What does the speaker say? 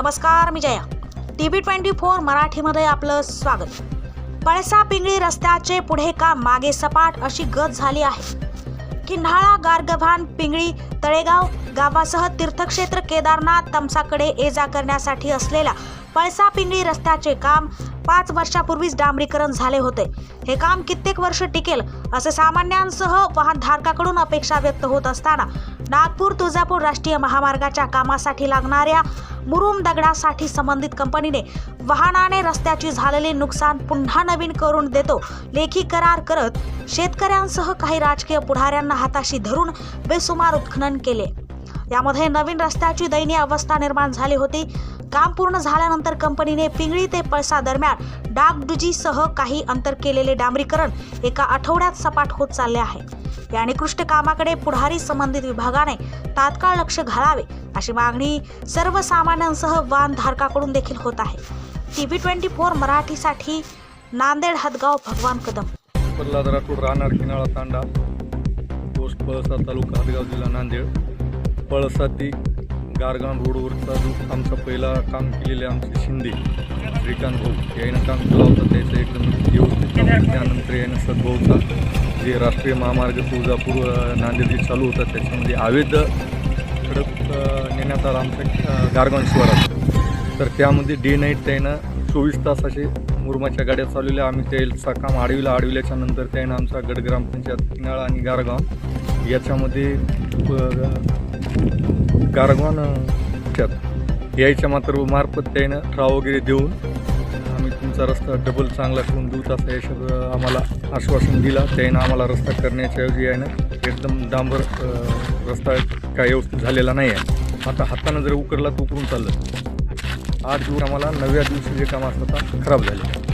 नमस्कार मी Jaya. T V twenty four मराठीमध्ये आपलं स्वागत. पळसा पिंगळी रस्त्याचे पुढे काम मागे सपाट अशी गत झाली आहे? किन्हाळा गारगव्हाण पिंगळी तळेगाव गावासह तीर्थक्षेत्र केदारनाथ तमसाकडे ये जा करण्यासाठी असलेल्या पळसा पिंगळी रस्त्याचे काम पाच वर्षापूर्वीच डांबरीकरण झाले होते. हे काम कित्येक वर्ष टिकेल असे सामान्यांसह वाहनधारकाकडून अपेक्षा व्यक्त होत असताना नागपूर तुळजापूर राष्ट्रीय महामार्गाच्या कामासाठी लागणाऱ्या मुरुम दगडासाठी संबंधित कंपनीने वाहनाने रस्त्याची झालेले नुकसान पुन्हा नवीन करून देतो लेखी करार करत शेतकऱ्यांसह काही राजकीय पुढाऱ्यांना हाताशी धरून बेसुमार उत्खनन केले. यामध्ये नवीन रस्त्याची दयनीय अवस्था निर्माण झाली होती. काम पूर्ण झाल्यानंतर कंपनीने पिंगळी ते पळसा दरम्यान डागडुजीसह काही अंतर केलेले डांबरीकरण एका आठवड्यात सपाट होत चालले आहे. या निकृष्ट कामाकडे पुढारी संबंधित विभागाने तात्काळ लक्ष घालावे अशी मागणी सर्वसामान्यांसह वाहनधारकाकडून देखील होत आहे. टी व्ही ट्वेंटी फोर मराठीसाठी नांदेड हदगाव भगवान कदम. राहणार किनाळा तांडा पोस्ट पळसा तालुका हदगाव जिल्हा नांदेड. पळसा गारगान गारगाव रोडवरचा जो आमचा पहिला काम केलेले आमचे शिंदे श्रीकांत भाऊ यानं काम केलं होतं. त्याचं एकदम व्यवस्थित त्यानंतर यानं सद्भाऊचा जे राष्ट्रीय महामार्ग तुळजापूर नांदेड चालू होता त्याच्यामध्ये अवैध खडक नेण्यात आला आमच्या अ, शिवारात तर त्यामध्ये डे नाईट त्यानं चोवीस तास असे मुरमाच्या गाड्या चालवल्या. आम्ही त्याचा काम आडविला आडविल्याच्या नंतर त्यानं आमचा गडग्रामपंचायत किनाळा आणि गारगाव याच्यामध्ये गारगवान त्यात यायच्या मात्र मार्फत त्यानं ठराव वगैरे देऊन आम्ही तुमचा रस्ता डबल चांगला करून देऊ तसा शब्द आम्हाला आश्वासन दिला. त्यानं आम्हाला रस्ता करण्याच्या ऐवजी आहे ना एकदम डांबर रस्ता काय व्यवस्थित झालेला नाही आहे आता हातानं जर उकरला तर उकरून चाललं. आठ दिवस आम्हाला नव्या दिवशी जे काम असतं खराब झाले.